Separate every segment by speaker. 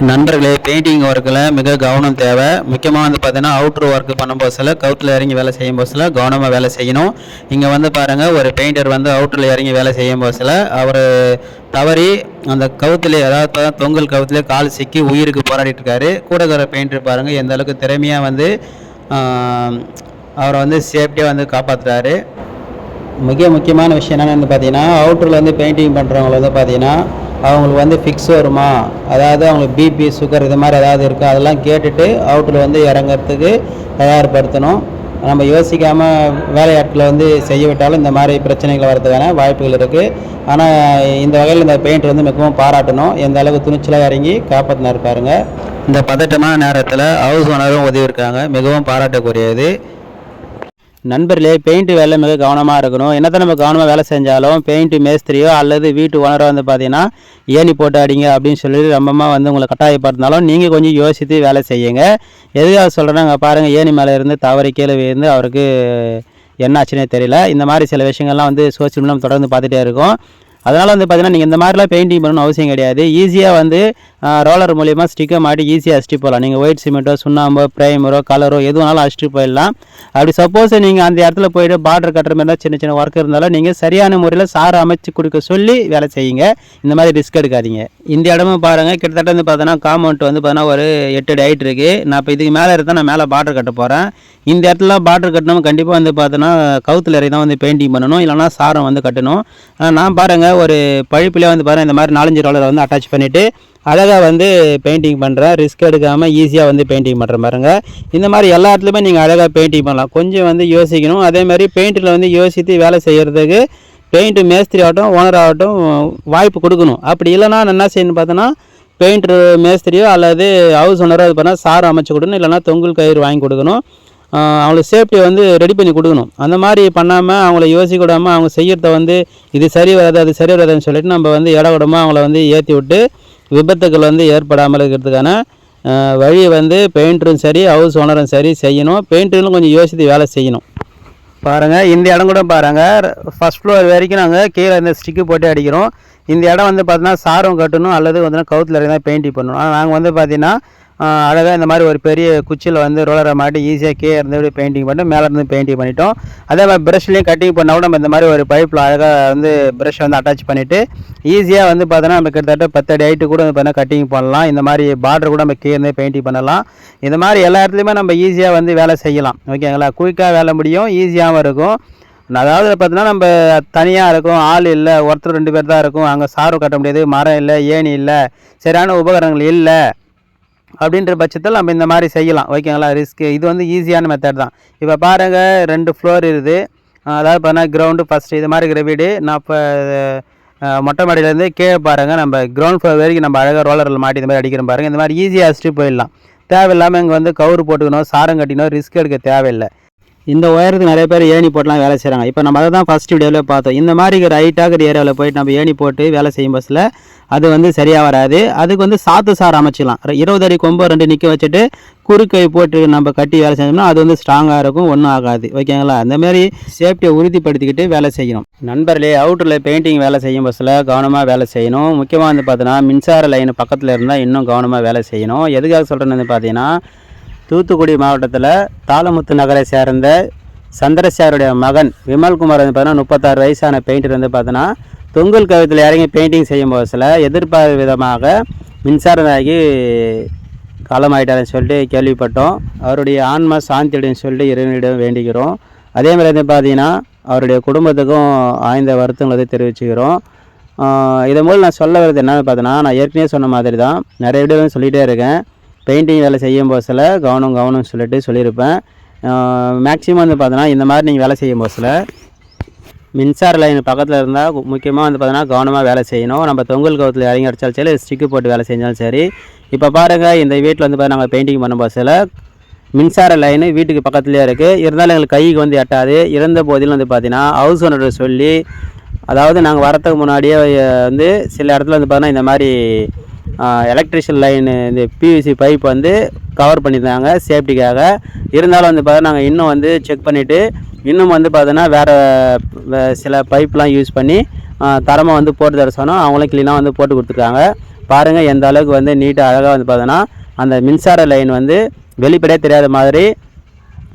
Speaker 1: நண்பர்களே பெயிண்டிங் ஒர்க்கில் மிக கவனம் தேவை. முக்கியமாக வந்து பார்த்தீங்கன்னா அவுட்ரு ஒர்க் பண்ணும் போதில் கவுத்தில் இறங்கி வேலை செய்யும் போதில் கவனமாக வேலை செய்யணும். இங்கே வந்து பாருங்கள் ஒரு பெயிண்டர் வந்து அவுட்டரில் இறங்கி வேலை செய்யும் போதில் அவர் தவறி அந்த கவுத்தில் அதாவது தொங்கல் கவுத்தில் கால் சிக்கி உயிருக்கு போராடிட்டு இருக்காரு. கூட இருக்கிற பெயிண்டர் பாருங்கள் எந்த அளவுக்கு திறமையாக வந்து அவரை வந்து சேஃப்டியாக வந்து காப்பாற்றுறாரு மிக முக்கியமான விஷயம் என்னென்னு வந்து பார்த்தீங்கன்னா அவுட்டரில் வந்து பெயிண்டிங் பண்ணுறவங்களை வந்து பார்த்தீங்கன்னா அவங்களுக்கு வந்து ஃபிக்ஸ் வருமா? அதாவது அவங்களுக்கு பிபி சுகர் இது மாதிரி ஏதாவது இருக்கா? அதெல்லாம் கேட்டுட்டு அவுட்டில் வந்து இறங்குறதுக்கு தயார்படுத்தணும். நம்ம யோசிக்காமல் வேலையாட்களை வந்து செய்ய விட்டாலும் இந்த மாதிரி பிரச்சனைகள் வரதுக்கான வாய்ப்புகள் இருக்குது ஆனால் இந்த வகையில் இந்த பெயிண்ட் வந்து மிகவும் பாராட்டணும். எந்த அளவுக்கு துணிச்சலாக இறங்கி காப்பாற்றினா இருப்பாருங்க இந்த பதட்டமான நேரத்தில் ஹவுஸ் ஓனரும் உதவி இருக்காங்க. மிகவும் பாராட்டக்கூடியது. நண்பர்களே பெயிண்ட் வேலை மிக கவனமாக இருக்கணும். என்னத்த நம்ம கவனமாக வேலை செஞ்சாலும் பெயிண்ட் மேஸ்திரியோ அல்லது வீட்டு ஓனரோ வந்து பார்த்தீங்கன்னா ஏணி போட்டு அடிங்க அப்படின்னு சொல்லி ரொம்பமாக வந்து உங்களை கட்டாயப்படுத்தினாலும் நீங்கள் கொஞ்சம் யோசித்து வேலை செய்யுங்க. எதுக்காக சொல்கிறேன்னா அங்கே பாருங்கள் ஏணி மேலே இருந்து தவறி கீழே விழுந்து அவருக்கு என்ன ஆச்சுன்னே தெரியல. இந்த மாதிரி சில விஷயங்கள்லாம் வந்து சோசியல் மீடியா தொடர்ந்து பார்த்துட்டே இருக்கோம். அதனால் வந்து பார்த்தீங்கன்னா நீங்கள் இந்த மாதிரிலாம் பெயிண்டிங் பண்ணணும்னு அவசியம் கிடையாது. ஈஸியாக வந்து ரோலர் மூலியமாக ஸ்டிக்கை மாட்டி ஈஸியாக அடிச்சுட்டு போகலாம். நீங்கள் ஒயிட் சிமெண்ட்டோ சுண்ணாம்போ ப்ரைமரோ கலரோ எது வேணாலும் அடிச்சுட்டு போயிடலாம். அப்படி சப்போஸ் நீங்கள் அந்த இடத்துல போயிட்டு பார்டர் கட்டுற மாதிரி தான் சின்ன சின்ன ஒர்க் இருந்தாலும் நீங்கள் சரியான முறையில் சார் அமைச்சு கொடுக்க சொல்லி வேலை செய்யுங்க. இந்த மாதிரி ரிஸ்க் எடுக்காதீங்க. இந்த இடமும் பாருங்கள் கிட்டத்தட்ட வந்து பார்த்தோன்னா காம்பவுண்ட் வந்து பார்த்தீங்கன்னா ஒரு எட்டு அடி ஹைட் இருக்குது நான் இப்போ இதுக்கு மேலே இருந்தால் நான் மேலே பார்டர் கட்ட போகிறேன் இந்த இடத்துல பார்டர் கட்டணும் கண்டிப்பாக வந்து பார்த்தோன்னா கவுத்தில் இறங்கி தான் வந்து பெயிண்டிங் பண்ணணும். இல்லைனா சாரம் வந்து கட்டணும். நான் பாருங்கள் ஒரு பழுப்பிலே வந்து பாருங்கள் இந்த மாதிரி நாலஞ்சு ரோலரை வந்து அட்டாச் பண்ணிவிட்டு அழகாக வந்து பெயிண்டிங் பண்ணுறேன் ரிஸ்க் எடுக்காமல் ஈஸியாக வந்து பெயிண்டிங் பண்ணுற பாருங்க. இந்த மாதிரி எல்லா இடத்துலையுமே நீங்கள் அழகாக பெயிண்டிங் பண்ணலாம். கொஞ்சம் வந்து யோசிக்கணும். அதே மாதிரி பெயிண்டில் வந்து யோசித்து வேலை செய்கிறதுக்கு பெயிண்ட் மேஸ்திரி ஆகட்டும் ஓனர் ஆகட்டும் வாய்ப்பு கொடுக்கணும். அப்படி இல்லைன்னா நான் என்ன செய்யணும் பார்த்தோன்னா பெயிண்டர் மேஸ்திரியோ அல்லது ஹவுஸ் ஓனரோ அது பண்ணால் சார் அமைச்சு கொடுக்கணும். இல்லைனா தொங்குல் கயிறு வாங்கி கொடுக்கணும். அவங்களுக்கு சேஃப்டியை வந்து ரெடி பண்ணி கொடுக்கணும். அந்த மாதிரி பண்ணாமல் அவங்கள யோசிக்க விடாமல் அவங்க செய்கிறத வந்து இது சரி வராது அது சரி வராதுன்னு சொல்லிட்டு நம்ம வந்து இடவிடமாக அவங்கள வந்து ஏற்றி விட்டு விபத்துக்கள் வந்து ஏற்படாமல் இருக்கிறதுக்கான வழி வழியை வந்து பெயிண்டரும் சரி ஹவுஸ் ஓனரும் சரி செய்யணும். பெயிண்டரும் கொஞ்சம் யோசித்து வேலை செய்யணும். பாருங்கள் இந்த இடம் கூட பாருங்கள் ஃபர்ஸ்ட் ஃப்ளோர் வரைக்கும் நாங்கள் கீழே இந்த ஸ்டிக்கு போட்டு அடிக்கிறோம். இந்த இடம் வந்து பார்த்தீங்கன்னா சாரம் கட்டணும் அல்லது வந்து கவுத்தில் இறங்கி தான் பெயிண்டிங் பண்ணணும். ஆனால் நாங்கள் வந்து பார்த்தீங்கன்னா அழகாக இந்த மாதிரி ஒரு பெரிய குச்சியில் வந்து ரோலரை மாட்டி ஈஸியாக கீழே இருந்து பெயிண்டிங் பண்ணிட்டு மேலே இருந்து பெயிண்டிங் பண்ணிட்டோம். அதே மாதிரி ப்ரஷ்லேயும் கட்டிங் பண்ணால் கூட நம்ம இந்த மாதிரி ஒரு பைப்பில் அழகாக வந்து ப்ரஷ் வந்து அட்டாச் பண்ணிவிட்டு ஈஸியாக வந்து பார்த்தோன்னா நம்ம கிட்டத்தட்ட பத்தடி ஹைட்டு கூட வந்து பார்த்தீங்கன்னா கட்டிங் பண்ணலாம். இந்த மாதிரி பார்டர் கூட நம்ம கீழே இருந்து பெயிண்டிங் பண்ணலாம். இந்த மாதிரி எல்லா இடத்துலையுமே நம்ம ஈஸியாக வந்து வேலை செய்யலாம். ஓகேங்களா குயிக்காக வேலை முடியும் ஈஸியாகவும் இருக்கும். அதாவது பார்த்தீங்கன்னா நம்ம தனியாக இருக்கும் ஆள் இல்லை ஒருத்தர் ரெண்டு பேர் தான் இருக்கும். அங்கே சாரு கட்ட முடியாது மரம் இல்லை ஏணி இல்லை சரியான உபகரணங்கள் இல்லை. அப்படின்ற பட்சத்தில் நம்ம இந்த மாதிரி செய்யலாம். ஓகேங்களா? ரிஸ்க்கு இது வந்து ஈஸியான மெத்தட் தான். இப்போ பாருங்கள் ரெண்டு ஃப்ளோர் இருக்குது. அதாவது பார்த்தீங்கன்னா கிரவுண்டு ஃபஸ்ட்டு இது மாதிரி இருக்கிற வீடு. நான் இப்போ மொட்டை மாடியிலேருந்து கீழே பாருங்கள் நம்ம கிரவுண்ட் ஃப்ளோர் வரைக்கும் நம்ம அழகாக ரோலரில் மாட்டி இந்த மாதிரி அடிக்கிறோம் பாருங்கள் இந்த மாதிரி ஈஸியாக அடிச்சுட்டு போயிடலாம். தேவையில்லாமல் இங்கே வந்து கவுரு போட்டுக்கணும் சாரம் கட்டிக்கணும் ரிஸ்க் எடுக்க தேவையில்லை. இந்த உயரத்துக்கு நிறைய பேர் ஏணி போட்டுலாம் வேலை செய்கிறாங்க இப்போ நம்ம அதை தான் ஃபஸ்ட் வீடியோவில் பார்த்தோம். இந்த மாதிரி இருக்கிற ஹைட்டாக இருக்கிற ஏரியாவில் போயிட்டு நம்ம ஏணி போட்டு வேலை செய்யும் பஸ்ஸில் அது வந்து சரியாக வராது. அதுக்கு வந்து சாத்து சார் அமைச்சிக்கலாம். இருபது அடி கொம்பு ரெண்டு நிற்க வச்சுட்டு குறுக்கை போட்டு நம்ம கட்டி வேலை செஞ்சோம்னா அது வந்து ஸ்ட்ராங்காக இருக்கும் ஒன்றும் ஆகாது. ஓகேங்களா? அந்த மாதிரி சேஃப்டியை உறுதிப்படுத்திக்கிட்டு வேலை செய்யணும். நண்பர்களே அவுட்டரில் பெயிண்டிங் வேலை செய்யும் பஸ்ஸில் கவனமாக வேலை செய்யணும். முக்கியமாக வந்து பார்த்தீங்கன்னா மின்சார லைன் பக்கத்தில் இருந்தால் இன்னும் கவனமாக வேலை செய்யணும். எதுக்காக சொல்கிறேன்னு பார்த்தீங்கன்னா தூத்துக்குடி மாவட்டத்தில் தாளமுத்து நகரை சேர்ந்த சந்திரசேகருடைய மகன் விமல்குமார் வந்து பார்த்தீங்கன்னா முப்பத்தாறு வயசான பெயிண்டர் வந்து பார்த்தோன்னா தொங்கல் கவிதத்தில் இறங்கி பெயிண்டிங் செய்யும் போதில் எதிர்பார்த்த விதமாக மின்சாரமாகி காலமாயிட்டாருன்னு சொல்லிட்டு கேள்விப்பட்டோம். அவருடைய ஆன்மா சாந்தியுடன் சொல்லிட்டு இறைவனிடம் வேண்டிக்கிறோம் அதே மாதிரி வந்து பார்த்தீங்கன்னா அவருடைய குடும்பத்துக்கும் ஆய்ந்த வருத்தங்களை வந்து தெரிவிச்சுக்கிறோம். இதன் மூலம் நான் சொல்ல வர்றது என்னென்னு பார்த்தோன்னா நான் ஏற்கனவே சொன்ன மாதிரி தான் நிறைய வீடியோ சொல்லிகிட்டே இருக்கேன். பெயிண்டிங் வேலை செய்யும் போதில் கவனம் கவனம் சொல்லிட்டு சொல்லியிருப்பேன். மேக்ஸிமம் வந்து பார்த்தோன்னா இந்த மாதிரி நீங்கள் வேலை செய்யும் போதில் மின்சார லைன் பக்கத்தில் இருந்தால் முக்கியமாக வந்து பார்த்தோன்னா கவனமாக வேலை செய்யணும். நம்ம தொங்கல் கவுத்தில் இறங்கி அடித்தாலும் சரி ஸ்டிக்கு போட்டு வேலை செஞ்சாலும் சரி. இப்போ பாருங்கள் இந்த வீட்டில் வந்து பார்த்தா நாங்கள் பெயிண்டிங் பண்ணும் போதில் மின்சார லைனு வீட்டுக்கு பக்கத்துலேயே இருக்குது இருந்தாலும் எங்களுக்கு கைக்கு வந்து எட்டாது. இருந்த போதிலும் வந்து பார்த்தீங்கன்னா ஹவுஸ் ஓனர் சொல்லி அதாவது நாங்கள் வரத்துக்கு முன்னாடியே வந்து சில இடத்துல வந்து பார்த்தீங்கன்னா இந்த மாதிரி எலக்ட்ரிஷியன் லைனு இந்த பிவிசி பைப் வந்து கவர் பண்ணியிருந்தாங்க சேஃப்டிக்காக இருந்தாலும் வந்து பார்த்தா நாங்கள் இன்னும் வந்து செக் பண்ணிவிட்டு இன்னும் வந்து பார்த்தோன்னா வேறு சில பைப்லாம் யூஸ் பண்ணி தரமாக வந்து போட்டு தர சொன்னோம். அவங்களும் க்ளீனாக வந்து போட்டு கொடுத்துருக்காங்க. பாருங்கள் எந்த அளவுக்கு வந்து நீட்டாக அழகாக வந்து பார்த்தோன்னா அந்த மின்சார லைன் வந்து வெளிப்படையே தெரியாத மாதிரி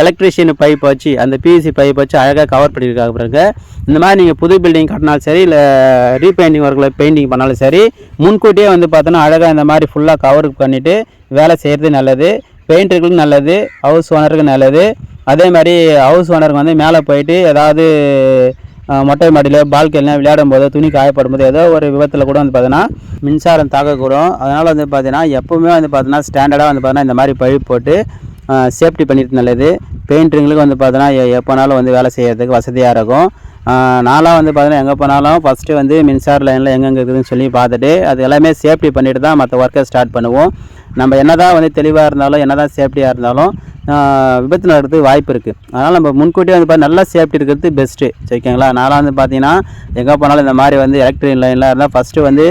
Speaker 1: எலக்ட்ரிஷியன் பைப் வச்சு அந்த பிவிசி பைப் வச்சு அழகாக கவர் பண்ணியிருக்காங்க பாருங்க. இந்த மாதிரி நீங்கள் புது பில்டிங் கட்டினாலும் சரி இல்லை ரீபெயிண்டிங் ஒர்க்கில் பெயிண்டிங் பண்ணாலும் சரி முன்கூட்டியே வந்து பார்த்தோன்னா அழகாக இந்த மாதிரி ஃபுல்லாக கவர் பண்ணிவிட்டு வேலை செய்கிறது நல்லது பெயிண்டருக்கும் நல்லது ஹவுஸ் ஓனருக்கு நல்லது. அதே மாதிரி ஹவுஸ் ஓனருக்கு வந்து மேலே போயிட்டு ஏதாவது மொட்டை மாடியில் பால்கனியில் விளையாடும் போது துணி காயப்படும் போது ஏதோ ஒரு விபத்தில் கூட வந்து பார்த்தீங்கன்னா மின்சாரம் தாக்கக்கூடும். அதனால் வந்து பார்த்தீங்கன்னா எப்போவுமே வந்து பார்த்தீங்கன்னா ஸ்டாண்டர்டாக வந்து பார்த்தீங்கன்னா இந்த மாதிரி பைப் போட்டு சேஃப்டி பண்ணிட்டு நல்லது. பெயிண்டருங்களுக்கு வந்து பார்த்தோன்னா எப்போனாலும் வந்து வேலை செய்கிறதுக்கு வசதியாக இருக்கும். நானாக வந்து பார்த்தீங்கன்னா எங்கே போனாலும் ஃபஸ்ட்டு வந்து மின்சார லைனில் எங்கெங்கே இருக்குதுன்னு சொல்லி பார்த்துட்டு அது எல்லாமே சேஃப்டி பண்ணிட்டு தான் மற்ற ஒர்க்கை ஸ்டார்ட் பண்ணுவோம். நம்ம என்னதான் வந்து தெளிவாக இருந்தாலும் என்னதான் சேஃப்டியாக இருந்தாலும் விபத்து நடக்கிறதுக்கு வாய்ப்பு இருக்குது அதனால் நம்ம முன்கூட்டியே வந்து பார்த்தா நல்லா சேஃப்டி இருக்கிறது பெஸ்ட்டு சரிங்களா? நான்லாம் வந்து பார்த்தீங்கன்னா எங்கே போனாலும் இந்த மாதிரி வந்து எலக்ட்ரிக் லைன்லாம் இருந்தால் ஃபஸ்ட்டு வந்து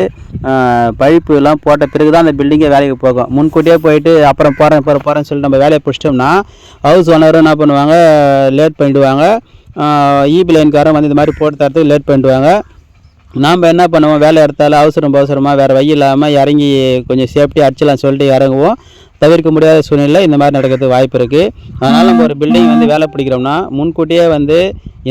Speaker 1: பைப்பு எல்லாம் போட்ட பிறகு தான் அந்த பில்டிங்கே வேலைக்கு போகும். முன்கூட்டியே போயிட்டு அப்புறம் போகிறேன் போகிற போகிறேன்னு சொல்லிட்டு நம்ம வேலையை பிடிச்சிட்டோம்னா ஹவுஸ் ஓனரும் என்ன பண்ணுவாங்க? லேட் பண்ணிடுவாங்க. ஈபி லைன்காரன் வந்து இந்த மாதிரி போட்டு தரத்துக்கு லேட் பண்ணிடுவாங்க. நாம் என்ன பண்ணுவோம்? வேலை எடுத்தாலும் அவசரம் அவசரமாக வேறு வழி இல்லாமல் இறங்கி கொஞ்சம் சேஃப்டி அடிச்சலாம் சொல்லிட்டு இறங்குவோம். தவிர்க்க முடியாத சூழ்நிலை இந்த மாதிரி நடக்கிறதுக்கு வாய்ப்பு இருக்குது அதனால் நம்ம ஒரு பில்டிங் வந்து வேலை பிடிக்கிறோம்னா முன்கூட்டியே வந்து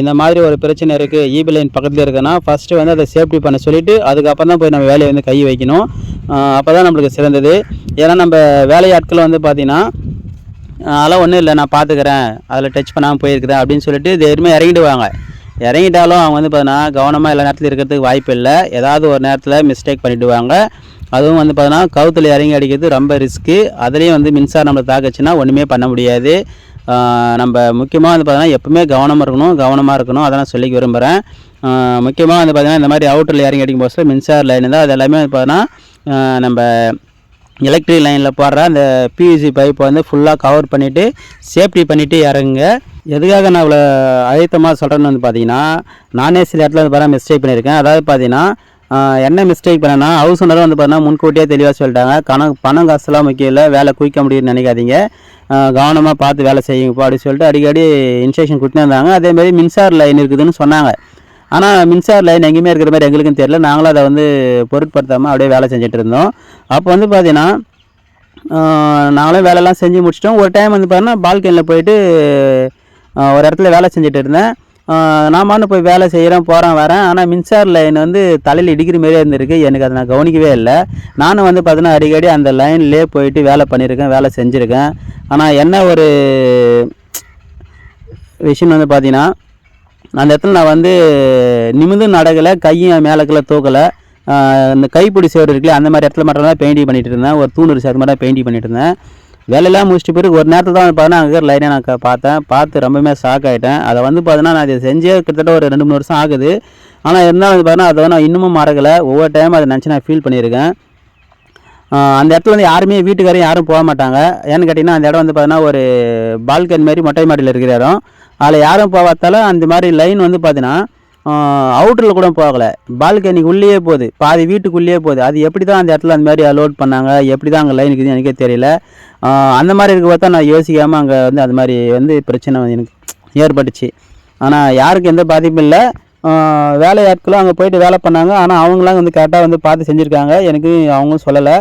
Speaker 1: இந்த மாதிரி ஒரு பிரச்சனை இருக்குது ஈபி லைன் பக்கத்தில் இருக்குன்னா ஃபஸ்ட்டு வந்து அதை சேஃப்டி பண்ண சொல்லிவிட்டு அதுக்கப்புறம் தான் போய் நம்ம வேலையை வந்து கை வைக்கணும். அப்போ தான் நம்மளுக்கு சிறந்தது. ஏன்னா நம்ம வேலையாட்கள் வந்து பார்த்திங்கன்னா அதெல்லாம் ஒன்றும் இல்லை நான் பார்த்துக்கிறேன் அதில் டச் பண்ணாமல் போயிருக்கிறேன் அப்படின்னு சொல்லிட்டு தைரியமாக இறங்கிடுவாங்க. இறங்கிட்டாலும் அவங்க வந்து பார்த்தீங்கன்னா கவனமாக எல்லா நேரத்தில் இருக்கிறதுக்கு வாய்ப்பு இல்லை. ஏதாவது ஒரு நேரத்தில் மிஸ்டேக் பண்ணிவிடுவாங்க அதுவும் வந்து பார்த்தீங்கன்னா கவுத்தில் இறங்கி அடிக்கிறது ரொம்ப ரிஸ்க்கு அதுலேயும் வந்து மின்சாரம் நம்மளை தாக்குச்சுன்னா ஒன்றுமே பண்ண முடியாது. நம்ம முக்கியமாக வந்து பார்த்தீங்கன்னா எப்பவுமே கவனமாக இருக்கணும் கவனமாக இருக்கணும். அதை நான் சொல்லிக்க விரும்புகிறேன் முக்கியமாக வந்து பார்த்தீங்கன்னா இந்த மாதிரி அவுட்டரில் இறங்கி அடிக்கும் போது மின்சார லைன் தான் அது எல்லாமே வந்து பார்த்தீங்கன்னா நம்ம எலக்ட்ரிக் லைனில் போடுற அந்த பிவிசி பைப்பை வந்து ஃபுல்லாக கவர் பண்ணிவிட்டு சேஃப்டி பண்ணிவிட்டு இறங்குங்க. எதுக்காக நான் இவ்வளோ அழுத்தமாக சொல்கிறேன்னு வந்து பார்த்தீங்கன்னா நானே சில இடத்துல வந்து பார்த்தா மிஸ்டேக் பண்ணியிருக்கேன். அதாவது பார்த்தீங்கன்னா என்ன மிஸ்டேக் பண்ணேன்னா ஹவுஸ் ஓனர் வந்து பார்த்தீங்கன்னா முன்கூட்டியே தெளிவாக சொல்லிட்டாங்க. கணக்கு பணம் காசுலாம் முக்கியம் இல்லை வேலை குவிக்க முடியும்னு நினைக்காதீங்க. கவனமாக பார்த்து வேலை செய்யுங்கப்பா அப்படின்னு சொல்லிட்டு அடிக்கடி இன்ஸ்ட்ரக்ஷன் கொடுத்துனே இருந்தாங்க. அதேமாதிரி மின்சார லைன் இருக்குதுன்னு சொன்னாங்க. ஆனால் மின்சார லைன் எங்கேயுமே இருக்கிற மாதிரி எங்களுக்கும் தெரியல. நாங்களும் அதை வந்து பொருட்படுத்தாமல் அப்படியே வேலை செஞ்சுட்டு இருந்தோம். அப்போ வந்து பார்த்தீங்கன்னா நாங்களும் வேலையெல்லாம் செஞ்சு முடிச்சிட்டோம். ஒரு டைம் வந்து பார்த்தீங்கன்னா பால்கனியில் போயிட்டு ஒரு இடத்துல வேலை செஞ்சுட்டு இருந்தேன். நாமான்னு போய் வேலை செய்கிறேன் போகிறேன் வரேன். ஆனால் மின்சார லைன் வந்து தலையில் இடிக்கிற மாரியே இருந்திருக்கு. எனக்கு அதை நான் கவனிக்கவே இல்லை. நானும் வந்து பார்த்தீங்கன்னா அடிக்கடி அந்த லைன்லேயே போயிட்டு வேலை பண்ணியிருக்கேன் வேலை செஞ்சுருக்கேன். ஆனால் என்ன ஒரு விஷயம் வந்து பார்த்தீங்கன்னா அந்த இடத்துல நான் வந்து நிமிந்து நடக்கலை கையும் மேலக்கில் தூக்கலை. இந்த கைப்பிடி சேர் இருக்குல்ல அந்த மாதிரி இடத்துல மட்டும் தான் பெயிண்டிங் பண்ணிகிட்டு இருந்தேன். ஒரு தூணூர் சேர் மாதிரி பெயிண்டிங் பண்ணிகிட்டு இருந்தேன். வேலையெல்லாம் முடிச்சிட்டு பிறகு ஒரு நேரத்தில் தான் பார்த்தீங்கன்னா அங்கே லைனை நான் பார்த்தேன். பார்த்து ரொம்பவுமே ஷாக் ஆகிட்டேன் அதை வந்து பார்த்தீங்கன்னா நான் இதை செஞ்சே கிட்டத்தட்ட ஒரு ரெண்டு மூணு வருஷம் ஆகுது. ஆனால் இருந்தாலும் வந்து பார்த்தீங்கன்னா அதை நான் இன்னமும் மறக்கலை. ஒவ்வொரு டைம் அதை நினச்சி நான் ஃபீல் பண்ணியிருக்கேன். அந்த இடத்துல வந்து யாருமே வீட்டுக்காரையும் யாரும் போக மாட்டாங்க. ஏன்னு கேட்டிங்கன்னா அந்த இடம் வந்து பார்த்தீங்கன்னா ஒரு பால்கனி மாதிரி மொட்டை மாடியில் இருக்கிற இடம். அதில் யாரும் போகாதால அந்த மாதிரி லைன் வந்து பார்த்தீங்கன்னா அவுட்டரில் கூட போகலை. பால்கனிக்கு உள்ளேயே போகுது. பாதி வீட்டுக்குள்ளேயே போகுது. அது எப்படி தான் அந்த இடத்துல அந்த மாதிரி அலோட் பண்ணாங்க? எப்படி தான் அங்கே லைன் இருக்குதுன்னு எனக்கே தெரியல. அந்த மாதிரி இருக்க பார்த்தா நான் யோசிக்காமல் அங்கே வந்து அது மாதிரி வந்து பிரச்சனை வந்து எனக்கு ஏற்பட்டுச்சு. ஆனால் யாருக்கும் எந்த பாதிப்பும் இல்லை. வேலையாட்களும் அங்கே போயிட்டு வேலை பண்ணாங்க. ஆனால் அவங்களாம் வந்து கரெக்டாக வந்து பார்த்து செஞ்சுருக்காங்க. எனக்கு அவங்களும் சொல்லலை.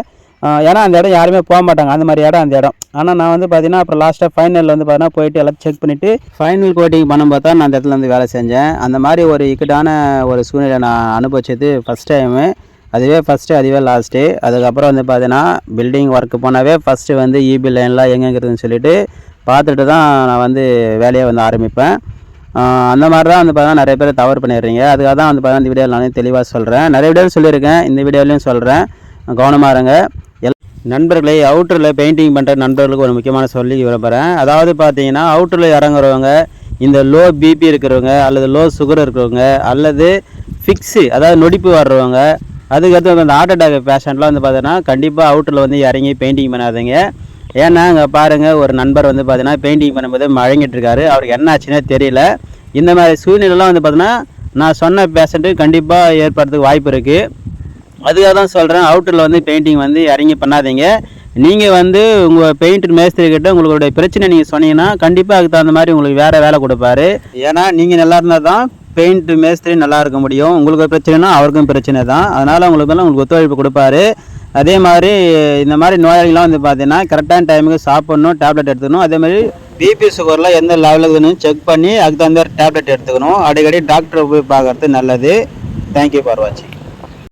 Speaker 1: ஏன்னா அந்த இடம் யாருமே போக மாட்டாங்க. அந்த மாதிரி இடம் அந்த இடம். ஆனால் நான் வந்து பார்த்தீங்கன்னா அப்புறம் லாஸ்ட்டாக ஃபைனலில் வந்து பார்த்தீங்கன்னா போயிட்டு எல்லாம் செக் பண்ணிவிட்டு ஃபைனல் கோட்டிங் பண்ண பார்த்தா நான் அந்த இடத்துல வந்து வேலை செஞ்சேன். அந்த மாதிரி ஒரு இக்கட்டான ஒரு சூழ்நிலை நான் அனுபவிச்சது ஃபஸ்ட் டைமு அதுவே ஃபஸ்ட்டு அதுவே லாஸ்ட்டு அதுக்கப்புறம் வந்து பார்த்தீங்கன்னா பில்டிங் ஒர்க்கு போனாவே ஃபஸ்ட்டு வந்து இபி லைன்லாம் எங்கெங்கிறதுன்னு சொல்லிட்டு பார்த்துட்டு தான் நான் வந்து வேலையை வந்து ஆரம்பிப்பேன். அந்த மாதிரி தான் வந்து பார்த்தீங்கன்னா நிறைய பேர் தவறு பண்ணிடுறீங்க. அதுக்காக தான் வந்து பார்த்தீங்கன்னா இந்த வீடியோவில் நானே தெளிவாக சொல்கிறேன் நிறைய வீடியோவில் சொல்லியிருக்கேன். இந்த வீடியோலையும் சொல்கிறேன் கவனமாக இருங்க. நண்பர்களே அவுட்டரில் பெயிண்டிங் பண்ணுற நண்பர்களுக்கு ஒரு முக்கியமான சொல்லி விரும்புகிறேன் அதாவது பார்த்தீங்கன்னா அவுட்டரில் இறங்குறவங்க இந்த லோ பிபி இருக்கிறவங்க அல்லது லோ சுகர் இருக்கிறவங்க அல்லது ஃபிக்ஸு அதாவது நொடிப்பு வர்றவங்க அதுக்கடுத்து அந்த ஹார்ட் அட்டாக் பேஷண்ட்லாம் வந்து பார்த்தீங்கன்னா கண்டிப்பாக அவுட்டரில் வந்து இறங்கி பெயிண்டிங் பண்ணாதீங்க. ஏன்னா அங்கே பாருங்கள் ஒரு நண்பர் வந்து பார்த்தீங்கன்னா பெயிண்டிங் பண்ணும்போது மழங்கிட்டு இருக்காரு. அவருக்கு என்ன ஆச்சுன்னே தெரியல. இந்த மாதிரி சூழ்நிலைலாம் வந்து பார்த்தீங்கன்னா நான் சொன்ன பேஷண்ட்டு கண்டிப்பாக ஏற்படுறதுக்கு வாய்ப்பு இருக்குது அதுக்காக தான் சொல்கிறேன் அவுட்டரில் வந்து பெயிண்டிங் வந்து இறங்கி பண்ணாதீங்க. நீங்கள் வந்து உங்கள் பெயிண்டர் மேஸ்திரிக்கிட்ட உங்களுடைய பிரச்சனை நீங்கள் சொன்னீங்கன்னா கண்டிப்பாக அதுக்கு தகுந்த மாதிரி உங்களுக்கு வேறு வேலை கொடுப்பாரு. ஏன்னா நீங்கள் நல்லா இருந்தால் தான் பெயிண்ட் மேஸ்திரி நல்லா இருக்க முடியும். உங்களுக்கு ஒரு பிரச்சனைனா அவருக்கும் பிரச்சனை தான். அதனால் உங்களுக்கு எல்லாம் உங்களுக்கு ஒத்துழைப்பு கொடுப்பாரு. அதே மாதிரி இந்த மாதிரி நோயாளிகள்லாம் வந்து பார்த்தீங்கன்னா கரெக்டான டைமுக்கு சாப்பிட்ணும் டேப்லெட் எடுத்துக்கணும். அதே மாதிரி பிபி சுகர்லாம் எந்த லெவலுக்கு இருக்குன்னு செக் பண்ணி அதுக்கு தகுந்த டேப்லெட் எடுத்துக்கணும். அடிக்கடி டாக்டரை போய் பார்க்குறது நல்லது. தேங்க்யூ ஃபார் வாட்சிங்